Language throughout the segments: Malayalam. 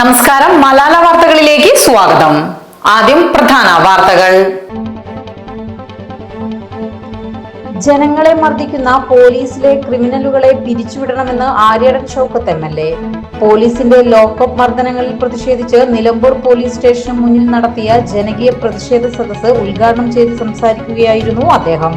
നമസ്കാരം. മലാല വാർത്തകളിലേക്ക് സ്വാഗതം. ആദ്യം പ്രധാന വാർത്തകൾ. ജനങ്ങളെ മർദ്ദിക്കുന്ന പോലീസിലെ ക്രിമിനലുകളെ പിരിച്ചുവിടണമെന്ന് Aryadan Shoukath M L A. പോലീസിന്റെ ലോക്കപ്പ് മർദ്ദനങ്ങളിൽ പ്രതിഷേധിച്ച് നിലമ്പൂർ പോലീസ് സ്റ്റേഷന് മുന്നിൽ നടത്തിയ ജനകീയ പ്രതിഷേധ സദസ്സ് ഉദ്ഘാടനം ചെയ്ത് സംസാരിക്കുകയായിരുന്നു അദ്ദേഹം.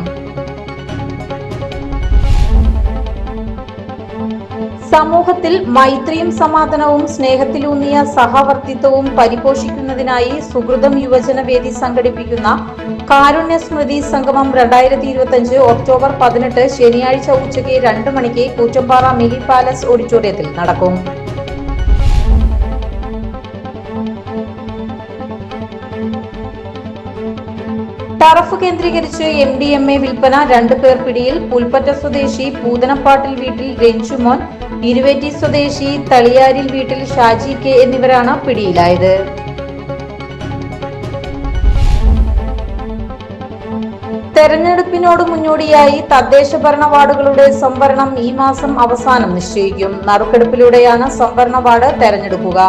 സമൂഹത്തിൽ മൈത്രിയും സമാധാനവും സ്നേഹത്തിലൂന്നിയ സഹവർത്തിത്വവും പരിപോഷിക്കുന്നതിനായി സുഹൃതം യുവജന വേദി സംഘടിപ്പിക്കുന്ന കാരുണ്യ സ്മൃതി സംഗമം രണ്ടായിരത്തി ഇരുപത്തി ഒക്ടോബർ പതിനെട്ട് ശനിയാഴ്ച ഉച്ചയ്ക്ക് രണ്ട് മണിക്ക് കൂറ്റമ്പാറ മിനി പാലസ് ഓഡിറ്റോറിയത്തിൽ നടക്കും. ടറഫ് കേന്ദ്രീകരിച്ച് എം ഡി എം എ വിൽപ്പന രണ്ടു പേർ പിടിയിൽ പുൽപ്പറ്റ സ്വദേശി പൂതനപ്പാട്ടിൽ വീട്ടിൽ രഞ്ജുമോൻ ഇരുവേറ്റി സ്വദേശി തളിയാരിൽ വീട്ടിൽ ഷാജി കെ എന്നിവരാണ് പിടിയിലായത്. തെരഞ്ഞെടുപ്പിനോട് മുന്നോടിയായി തദ്ദേശ ഭരണ വാർഡുകളുടെ സംവരണം ഈ മാസം അവസാനം നിശ്ചയിക്കും. നറുക്കെടുപ്പിലൂടെയാണ് സംവരണ വാർഡ് തെരഞ്ഞെടുക്കുക.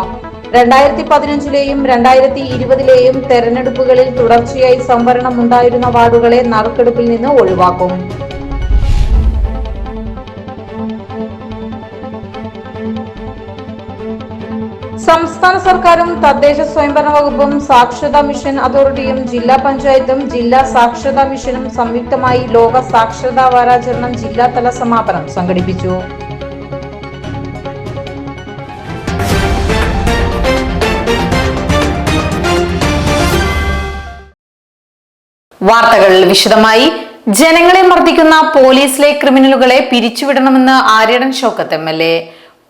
രണ്ടായിരത്തി പതിനഞ്ചിലെയും രണ്ടായിരത്തി ഇരുപതിലെയും തെരഞ്ഞെടുപ്പുകളിൽ തുടർച്ചയായി സംവരണം ഉണ്ടായിരുന്ന വാർഡുകളെ നറുക്കെടുപ്പിൽ നിന്ന് ഒഴിവാക്കും. സംസ്ഥാന സർക്കാരും തദ്ദേശ സ്വയംഭരണ വകുപ്പും സാക്ഷരതാ മിഷൻ അതോറിറ്റിയും ജില്ലാ പഞ്ചായത്തും ജില്ലാ സാക്ഷരതാ മിഷനും സംയുക്തമായി ലോക സാക്ഷരതാ വാരാചരണം ജില്ലാതല സമാപനം സംഘടിപ്പിച്ചു. വാർത്തകൾ വിശദമായി. ജനങ്ങളെ മർദ്ദിക്കുന്ന പോലീസിലെ ക്രിമിനലുകളെ പിരിച്ചുവിടണമെന്ന് Aryadan Shoukath M L A.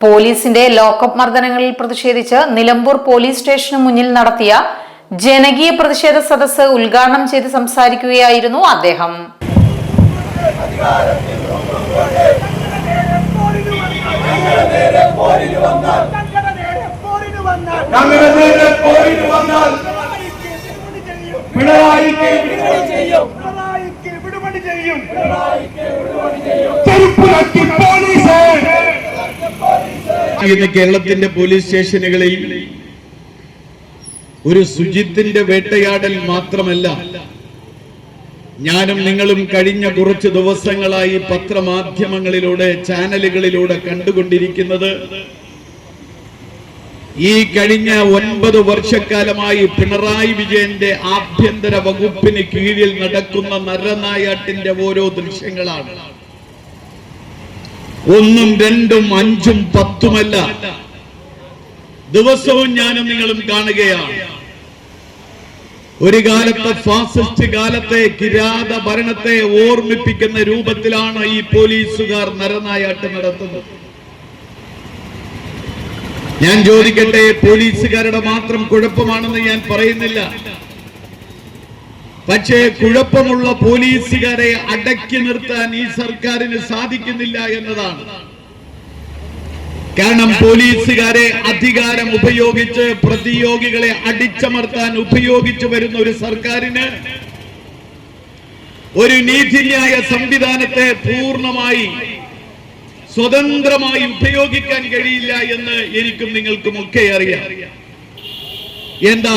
പോലീസിന്റെ ലോക്കപ്പ് മർദ്ദനങ്ങളിൽ പ്രതിഷേധിച്ച് നിലമ്പൂർ പോലീസ് സ്റ്റേഷന് മുന്നിൽ നടത്തിയ ജനകീയ പ്രതിഷേധ സദസ്സ് ഉദ്ഘാടനം ചെയ്ത് സംസാരിക്കുകയായിരുന്നു അദ്ദേഹം. ചെരുപ്പ് പോലീസ്. ഇന്ന് കേരളത്തിന്റെ പോലീസ് സ്റ്റേഷനുകളിൽ ഒരു ശുചിത്തിന്റെ വേട്ടയാടൽ മാത്രമല്ല ഞാനും നിങ്ങളും കഴിഞ്ഞ കുറച്ച് ദിവസങ്ങളായി പത്രമാധ്യമങ്ങളിലൂടെ ചാനലുകളിലൂടെ കണ്ടുകൊണ്ടിരിക്കുന്നത് ഈ കഴിഞ്ഞ ഒൻപത് വർഷക്കാലമായി പിണറായി വിജയന്റെ ആഭ്യന്തര വകുപ്പിന് കീഴിൽ നടക്കുന്ന നരനായാട്ടിന്റെ ഓരോ ദൃശ്യങ്ങളാണ്. ഒന്നും രണ്ടും അഞ്ചും പത്തുമല്ല. ദിവസവും ഞാനും നിങ്ങളും കാണുകയാണ്. ഒരു കാലത്തെ ഫാസിസ്റ്റ് കാലത്തെ കിരാത ഭരണത്തെ ഓർമ്മിപ്പിക്കുന്ന രൂപത്തിലാണ് ഈ പോലീസുകാർ നരനായാട്ട് നടത്തുന്നത്. ഞാൻ ചോദിക്കട്ടെ പോലീസുകാരുടെ മാത്രം കുഴപ്പമാണെന്ന് ഞാൻ പറയുന്നില്ല. പക്ഷേ കുഴപ്പമുള്ള പോലീസുകാരെ അടക്കി നിർത്താൻ ഈ സർക്കാരിന് സാധിക്കുന്നില്ല എന്നതാണ്. കാരണം പോലീസുകാരെ അധികാരം ഉപയോഗിച്ച് പ്രതിയോഗികളെ അടിച്ചമർത്താൻ ഉപയോഗിച്ചു വരുന്ന ഒരു സർക്കാരിന് ഒരു നീതിന്യായ സംവിധാനത്തെ പൂർണമായി സ്വതന്ത്രമായി ഉപയോഗിക്കാൻ കഴിയില്ല എന്ന് എനിക്കും നിങ്ങൾക്കും ഒക്കെ അറിയാം. എന്താ?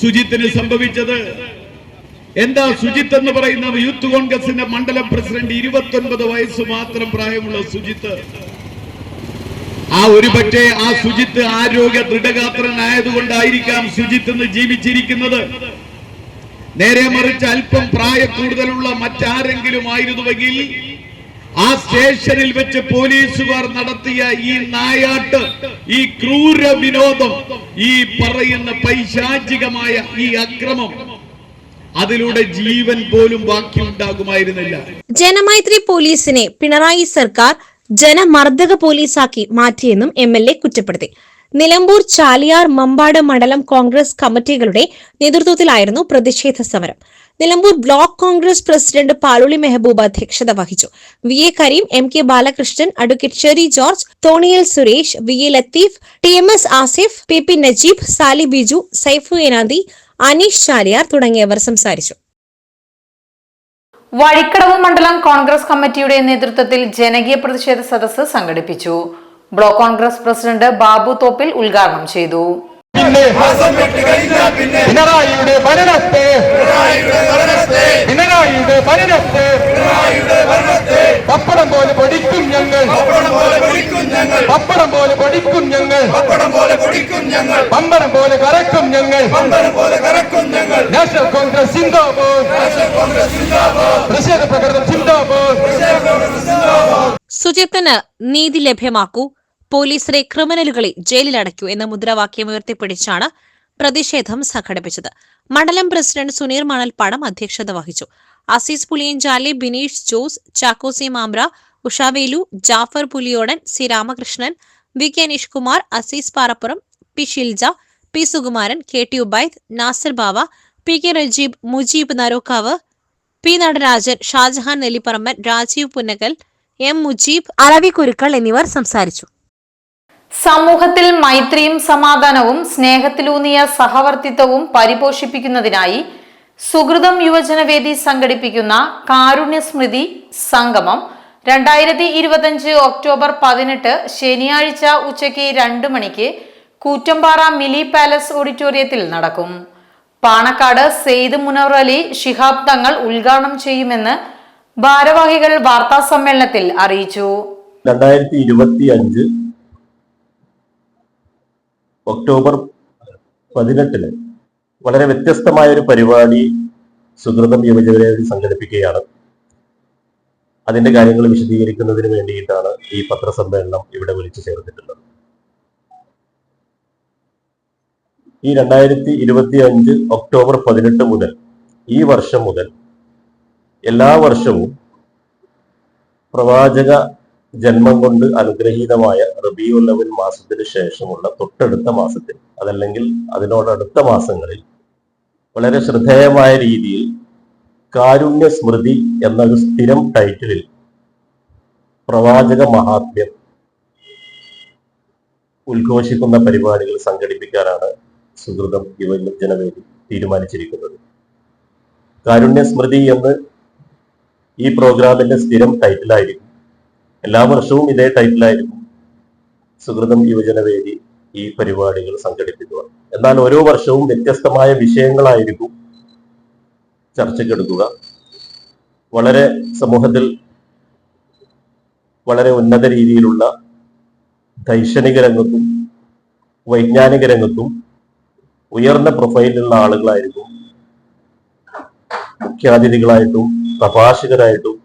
സുജിത്തിന് സംഭവിച്ചത് എന്താ സുജിത്ത് എന്ന് പറയുന്ന യൂത്ത് കോൺഗ്രസിന്റെ മണ്ഡലം പ്രസിഡന്റ് ഇരുപത്തി ഒൻപത് വയസ്സ് മാത്രം പ്രായമുള്ള സുജിത്ത്. ആ ഒരു പക്ഷേ ആ സുജിത്ത് ആരോഗ്യ ദൃഢഗാത്രനായതുകൊണ്ടായിരിക്കാം സുജിത്ത് എന്ന് ജീവിച്ചിരിക്കുന്നത്. നേരെ മറിച്ച് അല്പം പ്രായ കൂടുതലുള്ള മറ്റാരെങ്കിലും ആയിരുന്നുവെങ്കിൽ ആ സ്റ്റേഷനിൽ വെച്ച് പോലീസുകാർ നടത്തിയ ഈ നായാട്ട് ഈ ക്രൂര വിനോദം ഈ പറയുന്ന പൈശാചികമായ ഈ അക്രമം അതിലൂടെ ജീവൻ പോലും ബാക്കിയുണ്ടാകുമായിരുന്നില്ല. ജനമൈത്രി പോലീസിനെ പിണറായി സർക്കാർ ജനമർദ്ദക പോലീസാക്കി മാറ്റിയെന്നും എം എൽ എ കുറ്റപ്പെടുത്തി. നിലമ്പൂർ ചാലിയാർ മമ്പാട് മണ്ഡലം കോൺഗ്രസ് കമ്മിറ്റികളുടെ നേതൃത്വത്തിലായിരുന്നു പ്രതിഷേധ സമരം. നിലമ്പൂർ ബ്ലോക്ക് കോൺഗ്രസ് പ്രസിഡന്റ് പാലുളി മെഹബൂബ് അധ്യക്ഷത വഹിച്ചു. V A Kareem M K Balakrishnan advocate Sherry George Thoniyal Suresh V A Latheef T M S Asif P P Najeeb Sali Biju Saifu Enanthi Aneesh Chaliyar തുടങ്ങിയവർ സംസാരിച്ചു. വഴിക്കടവ് മണ്ഡലം കോൺഗ്രസ് കമ്മിറ്റിയുടെ നേതൃത്വത്തിൽ ജനകീയ പ്രതിഷേധ സദസ്സ് സംഘടിപ്പിച്ചു. Block Congress president Babu Thoppil ഉദ്ഘാടനം ചെയ്തു. പിന്നെ പിണറായിയുടെ ഭരണത്തെ. പിണറായിയുടെ ഭരണത്തെ. പപ്പടം പോലെ പഠിക്കും ഞങ്ങൾ. പപ്പടം പോലെ പഠിക്കും ഞങ്ങൾ. പമ്പടം പോലെ കറക്കും ഞങ്ങൾ. നാഷണൽ കോൺഗ്രസ് സിംഗാപൂർ പ്രതിഷേധ പ്രകടനം സിംഗാപൂർ സുജിത്തിന് നീതി ലഭ്യമാക്കൂ. പോലീസിലെ ക്രിമിനലുകളെ ജയിലിലടയ്ക്കൂ എന്ന മുദ്രാവാക്യം ഉയർത്തിപ്പിടിച്ചാണ് പ്രതിഷേധം സംഘടിപ്പിച്ചത്. മണ്ഡലം പ്രസിഡന്റ് സുനീർ മണൽപ്പാടം അധ്യക്ഷത വഹിച്ചു. Azeez Puliyanchali Bineesh Jose Chackosi Mamra Ushavelu Jafar Puliyodan C Ramakrishnan V K Nishkumar Azeez Parappuram P Shilja P Sukumaran K T Ubaid Nasar Bava P K Rajeeb Mujeeb Narokkav P Natarajan Shajahan Nelliparamban Rajeev Punnakal M Mujeeb Aravi Kurukkal എന്നിവർ സംസാരിച്ചു. സമൂഹത്തിൽ മൈത്രിയും സമാധാനവും സ്നേഹത്തിലൂന്നിയ സഹവർത്തിത്വവും പരിപോഷിപ്പിക്കുന്നതിനായി സുഹൃതം യുവജനവേദി സംഘടിപ്പിക്കുന്ന കാരുണ്യസ്മൃതി സംഗമം രണ്ടായിരത്തി ഇരുപത്തഞ്ച് ഒക്ടോബർ പതിനെട്ട് ശനിയാഴ്ച ഉച്ചയ്ക്ക് രണ്ട് മണിക്ക് കൂറ്റമ്പാറ മിലി പാലസ് ഓഡിറ്റോറിയത്തിൽ നടക്കും. പാണക്കാട് സെയ്ദ് മുനവർ അലി ശിഹാബ് തങ്ങൾ ഉദ്ഘാടനം ചെയ്യുമെന്ന് ഭാരവാഹികൾ വാർത്താ സമ്മേളനത്തിൽ അറിയിച്ചു. രണ്ടായിരത്തി ഇരുപത്തി അഞ്ച് ഒക്ടോബർ പതിനെട്ടിന് വളരെ വ്യത്യസ്തമായ ഒരു പരിപാടി സുഹൃതം യുവജനവേദി സംഘടിപ്പിക്കുകയാണ്. അതിന്റെ കാര്യങ്ങൾ വിശദീകരിക്കുന്നതിന് വേണ്ടിയിട്ടാണ് ഈ പത്രസമ്മേളനം ഇവിടെ വിളിച്ചു ചേർത്തിട്ടുള്ളത് ഈ രണ്ടായിരത്തി ഇരുപത്തി അഞ്ച് ഒക്ടോബർ പതിനെട്ട് മുതൽ ഈ വർഷം മുതൽ എല്ലാ വർഷവും പ്രവാചക ജന്മം കൊണ്ട് അനുഗ്രഹീതമായ റബിയുല്ലവൻ മാസത്തിന് ശേഷമുള്ള തൊട്ടടുത്ത മാസത്തിൽ അതല്ലെങ്കിൽ അതിനോടടുത്ത മാസങ്ങളിൽ വളരെ ശ്രദ്ധേയമായ രീതിയിൽ കാരുണ്യ സ്മൃതി എന്നൊരു സ്ഥിരം ടൈറ്റിലിൽ പ്രവാചക മഹാത്മ്യം ഉദ്ഘോഷിക്കുന്ന പരിപാടികൾ സംഘടിപ്പിക്കാനാണ് സുഹൃതം യുവ ജനവേദി തീരുമാനിച്ചിരിക്കുന്നത്. കാരുണ്യ സ്മൃതി എന്ന് ഈ പ്രോഗ്രാമിന്റെ സ്ഥിരം ടൈറ്റിലായിരിക്കും എല്ലാ വർഷവും ഇതേ ടൈറ്റിലായിരിക്കും സുഹൃതം യുവജനവേദി ഈ പരിപാടികൾ സംഘടിപ്പിക്കുക. എന്നാൽ ഓരോ വർഷവും വ്യത്യസ്തമായ വിഷയങ്ങളായിരിക്കും ചർച്ചയ്ക്കെടുക്കുക വളരെ സമൂഹത്തിൽ വളരെ ഉന്നത രീതിയിലുള്ള ദൈക്ഷണിക രംഗത്തും വൈജ്ഞാനിക രംഗത്തും ഉയർന്ന പ്രൊഫൈലിലുള്ള ആളുകളായിരിക്കും മുഖ്യാതിഥികളായിട്ടും പ്രഭാഷകരായിട്ടും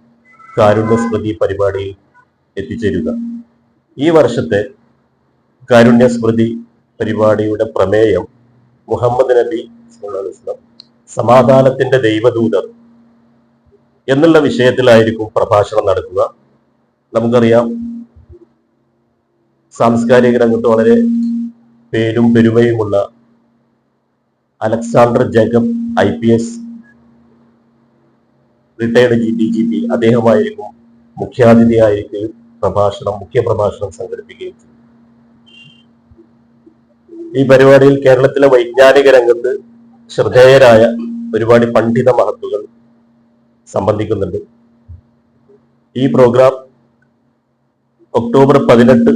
കാരുണ്യ സ്മൃതി പരിപാടിയിൽ എത്തിച്ചേരുക. ഈ വർഷത്തെ കാരുണ്യ സ്മൃതി പരിപാടിയുടെ പ്രമേയം മുഹമ്മദ് നബി സമാധാനത്തിന്റെ ദൈവദൂതർ എന്നുള്ള വിഷയത്തിലായിരിക്കും പ്രഭാഷണം നടക്കുക. നമുക്കറിയാം സാംസ്കാരിക രംഗത്ത് വളരെ പേരും പെരുമയുമുള്ള Alexander Jacob I P S retired G D G P അദ്ദേഹമായിരിക്കും മുഖ്യാതിഥിയായിരിക്കുകയും പ്രഭാഷണം മുഖ്യ പ്രഭാഷണം സംഘടിപ്പിക്കുകയും ചെയ്തു. ഈ പരിപാടിയിൽ കേരളത്തിലെ വൈജ്ഞാനിക രംഗത്ത് ശ്രദ്ധേയരായ ഒരുപാട് പണ്ഡിത മഹത്തുകൾ സംബന്ധിക്കുന്നുണ്ട്. ഈ പ്രോഗ്രാം ഒക്ടോബർ പതിനെട്ട്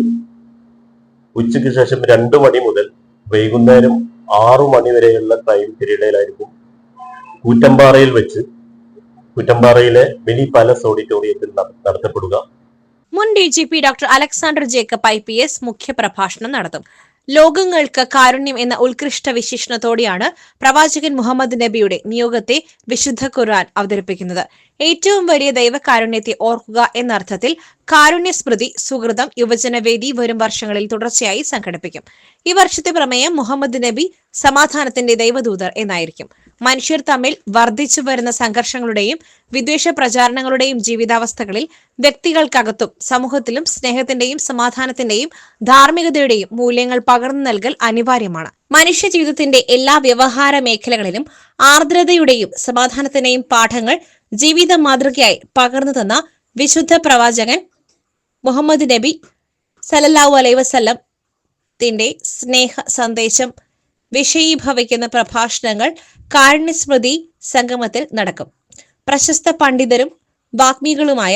ഉച്ചയ്ക്ക് ശേഷം രണ്ടു മണി മുതൽ വൈകുന്നേരം ആറു മണി വരെയുള്ള ടൈം പീരീഡിലായിരിക്കും കൂറ്റമ്പാറയിൽ വെച്ച് കുറ്റമ്പാറയിലെ മിനി പാലസ് ഓഡിറ്റോറിയത്തിൽ നട- നടത്തപ്പെടുക. മുൻ D G P doctor Alexander Jacob I P S മുഖ്യപ്രഭാഷണം നടത്തും. ലോകങ്ങൾക്ക് കാരുണ്യം എന്ന ഉത്കൃഷ്ട വിശേഷണത്തോടെയാണ് പ്രവാചകൻ മുഹമ്മദ് നബിയുടെ നിയോഗത്തെ വിശുദ്ധ ഖുർആൻ അവതരിപ്പിക്കുന്നത്. ഏറ്റവും വലിയ ദൈവകാരുണ്യത്തെ ഓർക്കുക എന്നർത്ഥത്തിൽ കാരുണ്യ സ്മൃതി സുഹൃതം യുവജനവേദി വരും വർഷങ്ങളിൽ തുടർച്ചയായി സംഘടിപ്പിക്കും. ഈ വർഷത്തെ പ്രമേയം മുഹമ്മദ് നബി സമാധാനത്തിന്റെ ദൈവദൂതർ എന്നായിരിക്കും. മനുഷ്യർ തമ്മിൽ വർദ്ധിച്ചു വരുന്ന സംഘർഷങ്ങളുടെയും വിദ്വേഷ പ്രചാരണങ്ങളുടെയും ജീവിതാവസ്ഥകളിൽ വ്യക്തികൾക്കകത്തും സമൂഹത്തിലും സ്നേഹത്തിന്റെയും സമാധാനത്തിന്റെയും ധാർമ്മികതയുടെയും മൂല്യങ്ങൾ പകർന്നു നൽകൽ അനിവാര്യമാണ്. മനുഷ്യ ജീവിതത്തിന്റെ എല്ലാ വ്യവഹാര മേഖലകളിലും ആർദ്രതയുടെയും സമാധാനത്തിന്റെയും പാഠങ്ങൾ ജീവിത മാതൃകയായി പകർന്നു തന്ന വിശുദ്ധ പ്രവാചകൻ മുഹമ്മദ് നബി സലല്ലാഹു അലൈഹി വസല്ലം ത്തിന്റെ സ്നേഹ സന്ദേശം വിഷയീഭവിക്കുന്ന പ്രഭാഷണങ്ങൾ കാരുണ്യസ്മൃതി സംഗമത്തിൽ നടക്കും. പ്രശസ്ത പണ്ഡിതരും വാഗ്മികളുമായ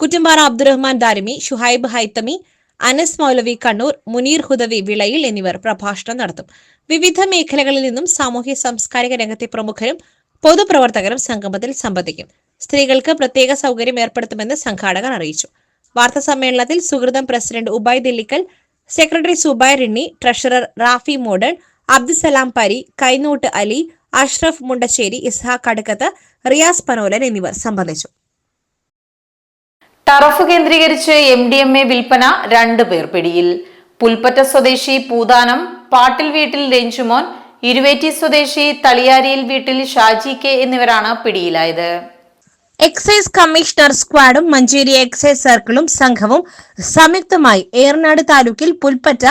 കുറ്റമ്പാറ അബ്ദുറഹ്മാൻ ദാരിമി ഷുഹൈബ് ഹൈത്തമി അനസ് മൗലവി കണ്ണൂർ മുനീർ ഹുദവി വിളയിൽ എന്നിവർ പ്രഭാഷണം നടത്തും. വിവിധ മേഖലകളിൽ നിന്നും സാമൂഹ്യ സാംസ്കാരിക രംഗത്തെ പ്രമുഖരും പൊതുപ്രവർത്തകരും സംഗമത്തിൽ സംബന്ധിക്കും. സ്ത്രീകൾക്ക് പ്രത്യേക സൗകര്യം ഏർപ്പെടുത്തുമെന്ന് സംഘാടകർ അറിയിച്ചു. വാർത്താ സമ്മേളനത്തിൽ Suhrutham president Ubai Dillikkal secretary Subai Rinni treasurer Rafi Modan Abdussalam Pari Kainoot Ali Ashraf Mundassery Ishaq അടുക്കത്ത് റിയാസ് പനോലൻ എന്നിവർ സംബന്ധിച്ചു. ടറഫ് കേന്ദ്രീകരിച്ച് എം ഡി എം എ വിൽപ്പന രണ്ടു പേർ പിടിയിൽ. പുൽപ്പറ്റ സ്വദേശി പൂതാനം പാട്ടിൽ വീട്ടിൽ രഞ്ജുമോൻ ഇരുവേറ്റി സ്വദേശി തളിയാരിയിൽ വീട്ടിൽ ഷാജി കെ എന്നിവരാണ് പിടിയിലായത്. എക്സൈസ് കമ്മീഷണർ സ്ക്വാഡും മഞ്ചേരി എക്സൈസ് സർക്കിളും സംഘവും സംയുക്തമായി ഏറനാട് താലൂക്കിൽ പുൽപ്പറ്റ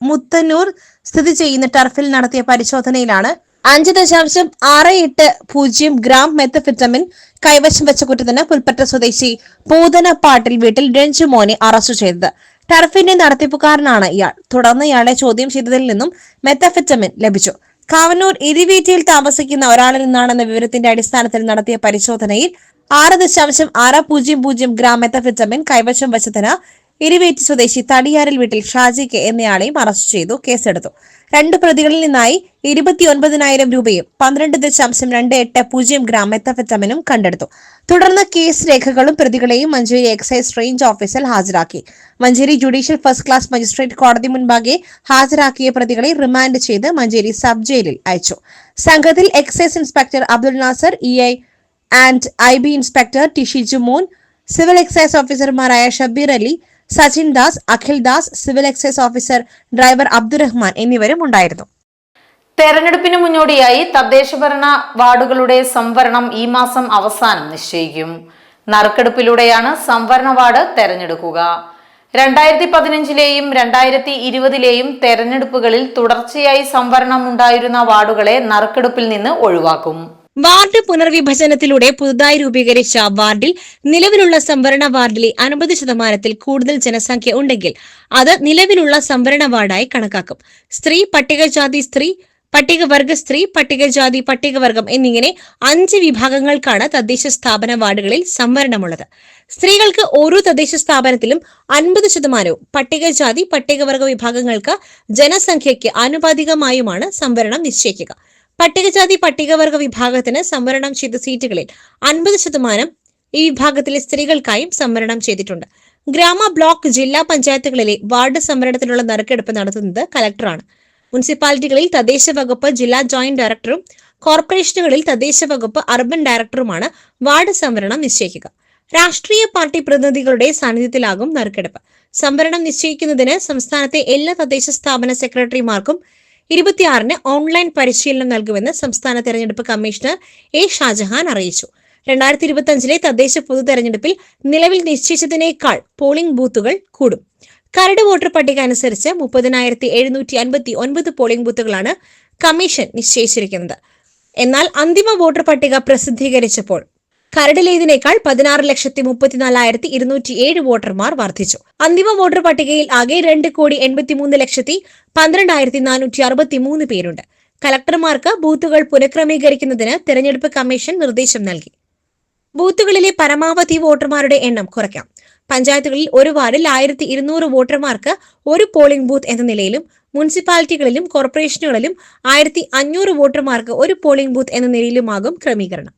മുത്തന്നൂർ സ്ഥിതി ചെയ്യുന്ന ടർഫിൽ നടത്തിയ പരിശോധനയിലാണ് അഞ്ച് ദശാംശം ആറ് എട്ട് പൂജ്യം ഗ്രാം മെത്തഫിറ്റമിൻ കൈവശം വെച്ച കുറ്റത്തിന് പുൽപ്പറ്റ സ്വദേശി പൂതന പാട്ടിൽ വീട്ടിൽ രഞ്ജു മോനെ അറസ്റ്റ് ചെയ്തത്. ടർഫിന്റെ നടത്തിപ്പുകാരനാണ് ഇയാൾ. തുടർന്ന് ഇയാളെ ചോദ്യം ചെയ്തതിൽ നിന്നും മെത്തഫിറ്റമിൻ ലഭിച്ചു. കാവന്നൂർ ഇരിവീറ്റിയിൽ താമസിക്കുന്ന ഒരാളിൽ നിന്നാണെന്ന വിവരത്തിന്റെ അടിസ്ഥാനത്തിൽ നടത്തിയ പരിശോധനയിൽ ആറ് ദശാംശം ആറ് പൂജ്യം പൂജ്യം ഗ്രാം മെത്തഫിറ്റമിൻ കൈവശം വച്ചതിന് ഇരിവേറ്റി സ്വദേശി തടിയാരൽ വീട്ടിൽ ഷാജി കെ എന്നയാളെയും അറസ്റ്റ് ചെയ്തു കേസെടുത്തു. രണ്ട് പ്രതികളിൽ നിന്നായി ഇരുപത്തിയൊൻപതിനായിരം രൂപയും പന്ത്രണ്ട് ദശാംശം രണ്ട് എട്ട് പൂജ്യം ഗ്രാം മെത്തഫെറ്റമിനും കണ്ടെടുത്തു. തുടർന്ന് കേസ് രേഖകളും പ്രതികളെയും മഞ്ചേരി എക്സൈസ് റേഞ്ച് ഓഫീസിൽ ഹാജരാക്കി. Manjeri judicial first class magistrate കോടതി മുൻപാകെ ഹാജരാക്കിയ പ്രതികളെ റിമാൻഡ് ചെയ്ത് മഞ്ചേരി സബ് ജയിലിൽ അയച്ചു. സംഘത്തിൽ excise inspector Abdul Nasar E I and I inspector Tishi Jumon civil excise ഓഫീസർമാരായ Shabeer Ali Sachin Das Akhil Das civil excise officer driver Abdurahman എന്നിവരും ഉണ്ടായിരുന്നു. തെരഞ്ഞെടുപ്പിന് മുന്നോടിയായി തദ്ദേശഭരണ വാർഡുകളുടെ സംവരണം ഈ മാസം അവസാനം നിശ്ചയിക്കും. നറുക്കെടുപ്പിലൂടെയാണ് സംവരണ വാർഡ് തെരഞ്ഞെടുക്കുക. രണ്ടായിരത്തി പതിനഞ്ചിലെയും രണ്ടായിരത്തി ഇരുപതിലെയും തെരഞ്ഞെടുപ്പുകളിൽ തുടർച്ചയായി സംവരണം ഉണ്ടായിരുന്ന വാർഡുകളെ നറുക്കെടുപ്പിൽ നിന്ന് ഒഴിവാക്കും. വാർഡ് പുനർവിഭജനത്തിലൂടെ പുതുതായി രൂപീകരിച്ച വാർഡിൽ നിലവിലുള്ള സംവരണ വാർഡിലെ അൻപത് ശതമാനത്തിൽ കൂടുതൽ ജനസംഖ്യ ഉണ്ടെങ്കിൽ അത് നിലവിലുള്ള സംവരണ വാർഡായി കണക്കാക്കും. സ്ത്രീ പട്ടികജാതി സ്ത്രീ പട്ടികവർഗ സ്ത്രീ പട്ടികജാതി പട്ടികവർഗം എന്നിങ്ങനെ അഞ്ച് വിഭാഗങ്ങൾക്കാണ് തദ്ദേശ സ്ഥാപന വാർഡുകളിൽ സംവരണമുള്ളത്. സ്ത്രീകൾക്ക് ഓരോ തദ്ദേശ സ്ഥാപനത്തിലും അൻപത് ശതമാനവും പട്ടികജാതി പട്ടികവർഗ വിഭാഗങ്ങൾക്ക് ജനസംഖ്യയ്ക്ക് ആനുപാതികമായുമാണ് സംവരണം നിശ്ചയിക്കുക. പട്ടികജാതി പട്ടികവർഗ വിഭാഗത്തിന് സംവരണം ചെയ്ത സീറ്റുകളിൽ അൻപത് ശതമാനം ഈ വിഭാഗത്തിലെ സ്ത്രീകൾക്കായും സംവരണം ചെയ്തിട്ടുണ്ട്. ഗ്രാമ ബ്ലോക്ക് ജില്ലാ പഞ്ചായത്തുകളിലെ വാർഡ് സംവരണത്തിനുള്ള നറുക്കെടുപ്പ് നടത്തുന്നത് കലക്ടറാണ്. മുനിസിപ്പാലിറ്റികളിൽ തദ്ദേശ വകുപ്പ് ജില്ലാ ജോയിന്റ് ഡയറക്ടറും കോർപ്പറേഷനുകളിൽ തദ്ദേശ വകുപ്പ് അർബൻ ഡയറക്ടറുമാണ് വാർഡ് സംവരണം നിശ്ചയിക്കുക. രാഷ്ട്രീയ പാർട്ടി പ്രതിനിധികളുടെ സാന്നിധ്യത്തിലാകും നറുക്കെടുപ്പ്. സംവരണം നിശ്ചയിക്കുന്നതിന് സംസ്ഥാനത്തെ എല്ലാ തദ്ദേശ സ്ഥാപന സെക്രട്ടറിമാർക്കും ഇരുപത്തിയാറിന് ഓൺലൈൻ പരിശീലനം നൽകുമെന്ന് സംസ്ഥാന തെരഞ്ഞെടുപ്പ് കമ്മീഷണർ എ ഷാജഹാൻ അറിയിച്ചു. രണ്ടായിരത്തി ഇരുപത്തി അഞ്ചിലെ തദ്ദേശ പൊതു തെരഞ്ഞെടുപ്പിൽ നിലവിൽ നിശ്ചയിച്ചതിനേക്കാൾ പോളിംഗ് ബൂത്തുകൾ കൂടും. കരട് വോട്ടർ പട്ടിക അനുസരിച്ച് മുപ്പതിനായിരത്തി എഴുന്നൂറ്റി അൻപത്തി ഒൻപത് പോളിംഗ് ബൂത്തുകളാണ് കമ്മീഷൻ നിശ്ചയിച്ചിരിക്കുന്നത്. എന്നാൽ അന്തിമ വോട്ടർ പട്ടിക പ്രസിദ്ധീകരിച്ചപ്പോൾ കരടിലേതിനേക്കാൾ പതിനാറ് ലക്ഷത്തി മുപ്പത്തിനാലായിരത്തി ഇരുന്നൂറ്റി ഏഴ് വോട്ടർമാർ വർദ്ധിച്ചു. അന്തിമ വോട്ടർ പട്ടികയിൽ ആകെ രണ്ട് കോടി എൺപത്തിമൂന്ന് ലക്ഷത്തി പന്ത്രണ്ടായിരത്തി നാനൂറ്റി അറുപത്തി മൂന്ന് പേരുണ്ട്. കലക്ടർമാർക്ക് ബൂത്തുകൾ പുനഃക്രമീകരിക്കുന്നതിന് തെരഞ്ഞെടുപ്പ് കമ്മീഷൻ നിർദ്ദേശം നൽകി. ബൂത്തുകളിലെ പരമാവധി വോട്ടർമാരുടെ എണ്ണം കുറയ്ക്കാം. പഞ്ചായത്തുകളിൽ ഒരു വാർഡിൽ ആയിരത്തി ഇരുന്നൂറ് വോട്ടർമാർക്ക് ഒരു പോളിംഗ് ബൂത്ത് എന്ന നിലയിലും മുനിസിപ്പാലിറ്റികളിലും കോർപ്പറേഷനുകളിലും ആയിരത്തി അഞ്ഞൂറ് വോട്ടർമാർക്ക് ഒരു പോളിംഗ് ബൂത്ത് എന്ന നിലയിലുമാകും ക്രമീകരണം.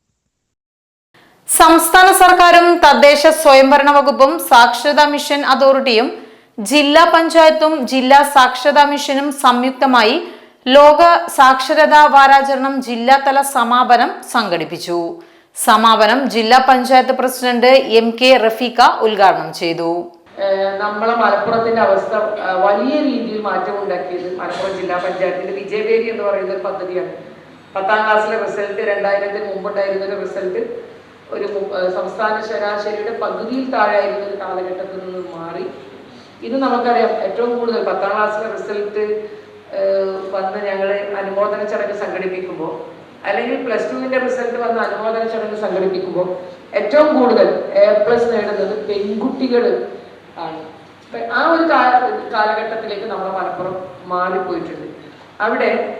സംസ്ഥാന സർക്കാരും തദ്ദേശ സ്വയംഭരണ വകുപ്പും സാക്ഷരതാ മിഷൻ അതോറിറ്റിയും ജില്ലാ പഞ്ചായത്തും ജില്ലാ സാക്ഷരതാ മിഷനും സംയുക്തമായി ലോക സാക്ഷരതാ വാരാചരണം ജില്ലാതല സമാപനം സംഘടിപ്പിച്ചു. സമാപനം ജില്ലാ panchayat president M K Rafeeqa ഉദ്ഘാടനം ചെയ്തു. നമ്മളെ മലപ്പുറത്തിന്റെ അവസ്ഥ വലിയ രീതിയിൽ മാറ്റം ഉണ്ടാക്കിയത് മലപ്പുറം ജില്ലാ പഞ്ചായത്തിന്റെ വിജയവേരി എന്ന് പറയുന്ന ഒരു പദ്ധതിയാണ്. പത്താം ക്ലാസ്സിലെ റിസൾട്ട് രണ്ടായിരത്തിന് മുമ്പുണ്ടായിരുന്ന ഒരു റിസൾട്ട് ഒരു സംസ്ഥാന ശരാശരിയുടെ പകുതിയിൽ താഴെയായിരുന്ന ഒരു കാലഘട്ടത്തിൽ നിന്ന് മാറി. ഇന്ന് നമുക്കറിയാം ഏറ്റവും കൂടുതൽ പത്താം ക്ലാസ്സിലെ റിസൾട്ട് വന്ന് ഞങ്ങൾ അനുമോദന ചടങ്ങ് സംഘടിപ്പിക്കുമ്പോൾ അല്ലെങ്കിൽ പ്ലസ് ടുവിന്റെ റിസൾട്ട് വന്ന് അനുമോദന ചടങ്ങ് സംഘടിപ്പിക്കുമ്പോൾ ഏറ്റവും കൂടുതൽ എ പ്ലസ് നേടുന്നത് പെൺകുട്ടികൾ ആണ്. ആ ഒരു കാല- കാലഘട്ടത്തിലേക്ക് നമ്മുടെ മലപ്പുറം മാറിപ്പോയിട്ടുണ്ട്. അവിടെ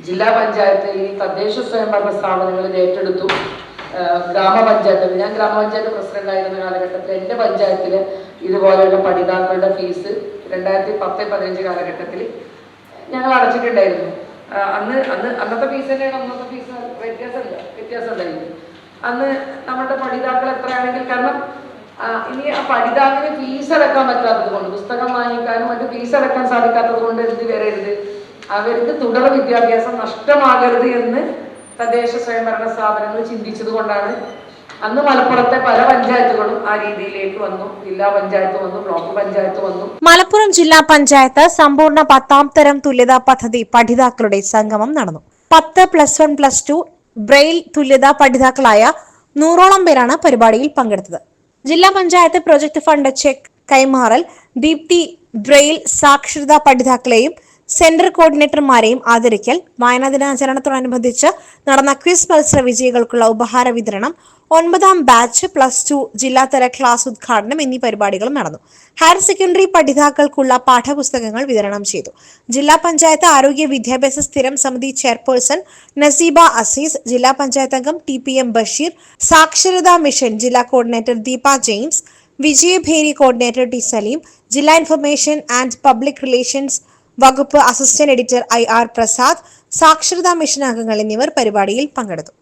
ജില്ലാ പഞ്ചായത്ത് ഈ തദ്ദേശ സ്വയംഭരണ സ്ഥാപനങ്ങളിൽ ഏറ്റെടുത്തു. ഗ്രാമപഞ്ചായത്ത്. ഞാൻ ഗ്രാമപഞ്ചായത്ത് പ്രസിഡന്റ് ആയിരുന്ന കാലഘട്ടത്തിൽ എന്റെ പഞ്ചായത്തിലെ ഇതുപോലെയുള്ള പഠിതാക്കളുടെ ഫീസ് രണ്ടായിരത്തി പത്ത് പതിനഞ്ച് കാലഘട്ടത്തിൽ ഞങ്ങൾ അടച്ചിട്ടുണ്ടായിരുന്നു. അന്ന് അന്ന് അന്നത്തെ ഫീസ് തന്നെയാണ് അന്നത്തെ ഫീസ് വ്യത്യാസമില്ല വ്യത്യാസം ഉണ്ടായിരുന്നു അന്ന് നമ്മുടെ പഠിതാക്കൾ എത്രയാണെങ്കിൽ കാരണം ഇനി ആ പഠിതാക്കിന് ഫീസ് അടക്കാൻ പറ്റാത്തത് കൊണ്ട് പുസ്തകം വാങ്ങിക്കാനും മറ്റു ഫീസ് അടക്കാൻ സാധിക്കാത്തത് കൊണ്ട് എന്ത് വരരുത്? അവർക്ക് തുടർ വിദ്യാഭ്യാസം നഷ്ടമാകരുത് എന്ന് തദ്ദേശ സ്വയംഭരണ സ്ഥാപനങ്ങൾ ചിന്തിച്ചത് കൊണ്ടാണ് അന്ന് മലപ്പുറത്തെ പല പഞ്ചായത്തുകളും ആ രീതിയിലേക്ക് വന്നു. ജില്ലാ പഞ്ചായത്ത് വന്നു ബ്ലോക്ക് പഞ്ചായത്ത് വന്നു. മലപ്പുറം ജില്ലാ പഞ്ചായത്ത് സമ്പൂർണ പത്താം തരം തുല്യതാ പദ്ധതി പഠിതാക്കളുടെ സംഗമം നടന്നു. പത്ത് plus one plus two braille തുല്യതാ പഠിതാക്കളായ നൂറോളം പേരാണ് പരിപാടിയിൽ പങ്കെടുത്തത്. ജില്ലാ പഞ്ചായത്ത് പ്രൊജക്ട് ഫണ്ട് ചെക്ക് കൈമാറൽ ദീപ്തി ബ്രെയിൽ സാക്ഷരതാ പഠിതാക്കളെയും സെന്റർ കോർഡിനേറ്റർമാരെയും ആദരിക്കൽ വായനാ ദിനാചരണത്തോടനുബന്ധിച്ച് നടന്ന ക്വിസ് മത്സര വിജയികൾക്കുള്ള ഉപഹാര വിതരണം ഒൻപതാം ബാച്ച് പ്ലസ് ടു ജില്ലാതല ക്ലാസ് ഉദ്ഘാടനം എന്നീ പരിപാടികളും നടന്നു. ഹയർ സെക്കൻഡറി പഠിതാക്കൾക്കുള്ള പാഠപുസ്തകങ്ങൾ വിതരണം ചെയ്തു. ജില്ലാ പഞ്ചായത്ത് ആരോഗ്യ വിദ്യാഭ്യാസ സ്ഥിരം സമിതി ചെയർപേഴ്സൺ നസീബ അസീസ് ജില്ലാ പഞ്ചായത്ത് അംഗം ടി പി എം ബഷീർ സാക്ഷരതാ മിഷൻ ജില്ലാ coordinator Deepa James Vijayabheri coordinator T Saleem ജില്ലാ ഇൻഫർമേഷൻ ആൻഡ് പബ്ലിക് റിലേഷൻസ് വകുപ്പ് assistant editor I R Prasad സാക്ഷരതാ മിഷൻ അംഗങ്ങൾ എന്നിവർ പരിപാടിയിൽ പങ്കെടുത്തു.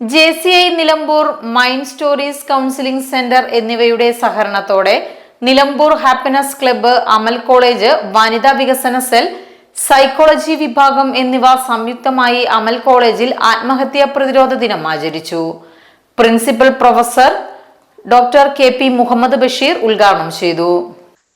J C I Nilambur mind stories counselling centre എന്നിവയുടെ സഹകരണത്തോടെ Nilambur happiness club Amal college വനിതാ വികസന സെൽ സൈക്കോളജി വിഭാഗം എന്നിവ സംയുക്തമായി അമൽ കോളേജിൽ ആത്മഹത്യാ പ്രതിരോധ ദിനം ആചരിച്ചു. Principal professor doctor K P Muhammad Basheer ഉദ്ഘാടനം ചെയ്തു.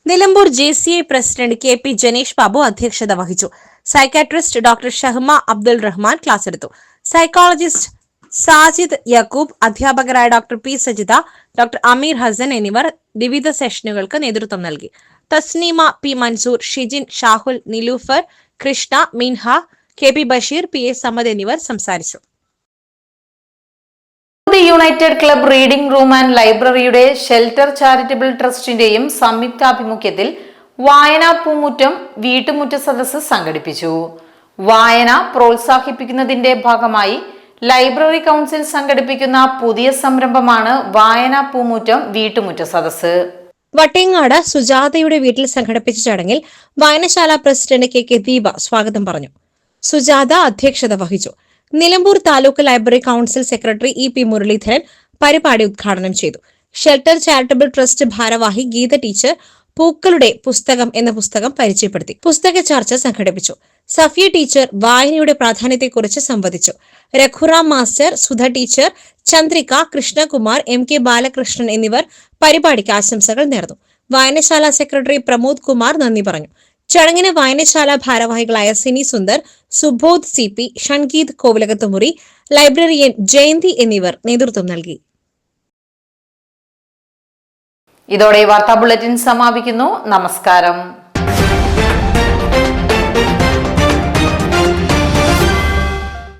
Nilambur J C I president K P Janesh Babu അധ്യക്ഷത വഹിച്ചു. Psychiatrist doctor Shahma Abdul Rahman class എടുത്തു. സൈക്കോളജിസ്റ്റ് സാജിദ് യക്കൂബ് അധ്യാപകരായ doctor P Sajitha doctor Ameer Hasan എന്നിവർ വിവിധ സെഷനുകൾക്ക് നേതൃത്വം നൽകി. Thasneema P Mansoor Shijin Shahul Nilufar Krishna Minha K P Basheer P A Samad എന്നിവർ സംസാരിച്ചു. The united club reading room and ലൈബ്രറിയുടെ ഷെൽട്ടർ ചാരിറ്റബിൾ ട്രസ്റ്റിന്റെയും സംയുക്താഭിമുഖ്യത്തിൽ വായനാ പൂമുറ്റം വീട്ടുമുറ്റ സദസ്സ് സംഘടിപ്പിച്ചു. വായന പ്രോത്സാഹിപ്പിക്കുന്നതിന്റെ ഭാഗമായി ലൈബ്രറി കൗൺസിൽ സംഘടിപ്പിക്കുന്ന പുതിയ സംരംഭമാണ് വായനാ പൂമുറ്റം വീട്ടുമുറ്റ സദസ്സ്. വട്ടിയങ്ങാട് സുജാതയുടെ വീട്ടിൽ സംഘടിപ്പിച്ച ചടങ്ങിൽ വായനശാല പ്രസിഡന്റ് കെ കെ ദീപ സ്വാഗതം പറഞ്ഞു. സുജാത അധ്യക്ഷത വഹിച്ചു. Nilambur taluk library council secretary E P Muraleedharan പരിപാടി ഉദ്ഘാടനം ചെയ്തു. ഷെൽട്ടർ ചാരിറ്റബിൾ ട്രസ്റ്റ് ഭാരവാഹി ഗീത ടീച്ചർ പൂക്കളുടെ പുസ്തകം എന്ന പുസ്തകം പരിചയപ്പെടുത്തി. പുസ്തക ചർച്ച സംഘടിപ്പിച്ചു. സഫിയ ടീച്ചർ വായനയുടെ പ്രാധാന്യത്തെക്കുറിച്ച് സംവദിച്ചു. Raghuram master Sudha teacher Chandrika Krishnakumar M K Balakrishnan എന്നിവർ പരിപാടിക്ക് ആശംസകൾ നേർന്നു. വായനശാല സെക്രട്ടറി പ്രമോദ് കുമാർ നന്ദി പറഞ്ഞു. ചടങ്ങിന് വായനശാല ഭാരവാഹികളായ Sini Sundar Subodh C P Shangeeth Kovilakathumuri librarian Jayanthi എന്നിവർ നേതൃത്വം നൽകി. ഇതോടെ വാർത്താ ബുള്ളറ്റിൻ സമാപിക്കുന്നു. നമസ്കാരം.